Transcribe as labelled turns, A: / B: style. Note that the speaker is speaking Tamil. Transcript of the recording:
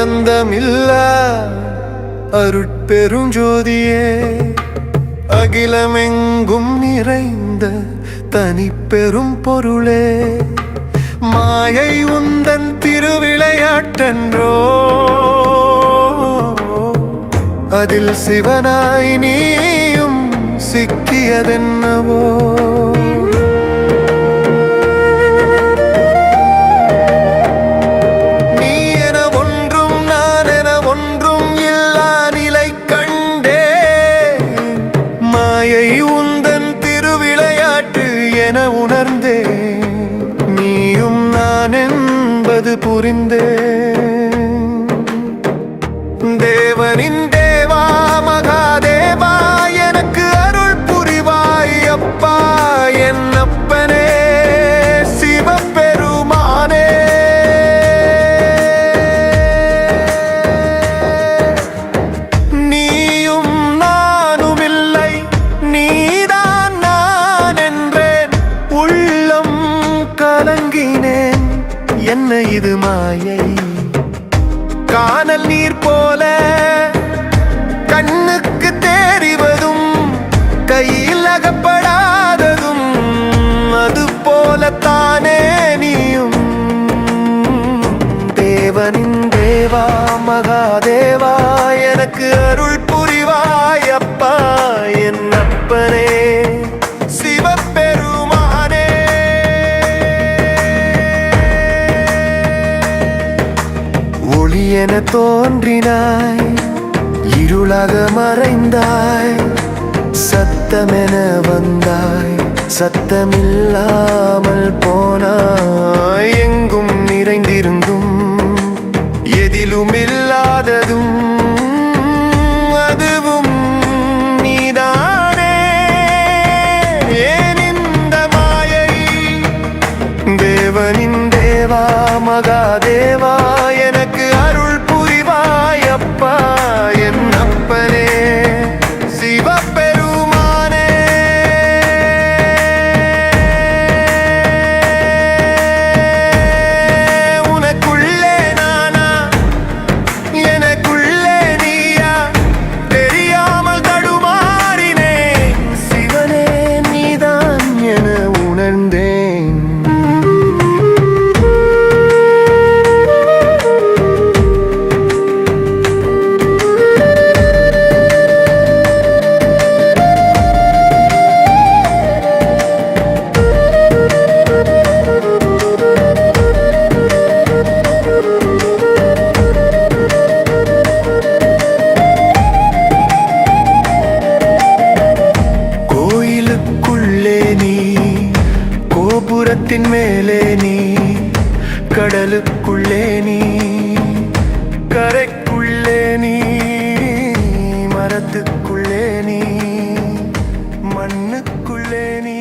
A: அந்தமில்ல அருட்பெருஞ்சோதியே அகிலமெங்கும் நிறைந்த தனிப்பெரும் பொருளே. மாயை உந்தன் திருவிளையாட்டன்றோ. அதில் சிவனாய் நீயும் சிக்கியதென்னவோ. மாயை உந்தன் திருவிளையாட்டு என உணர்ந்தே நீயும் நான் என்பது புரிந்தேன். கலங்கினேன் என்ன இது மாயை? காணல் நீர் போல கண்ணுக்கு தெரிவதும் கையில் அகப்படாததும் அது போலத்தானே நீயும். தேவனின் தேவா மகாதேவா எனக்கு அருள் என தோன்றினாய். இருளாக மறைந்தாய். சத்தமென வந்தாய். சத்தமில்லாமல் போனாய். எங்கும் நிறைந்திருந்தும் எதிலும் இல்லாததும் அதுவும் நீதானே. ஏன் இந்த மாயை? தேவனின் தேவா மகாதேவா வானத்தின் மேலே நீ கடலுக்குள்ளே நீ கரைக்குள்ளே நீ மரத்துக்குள்ளே நீ மண்ணுக்குள்ளே நீ.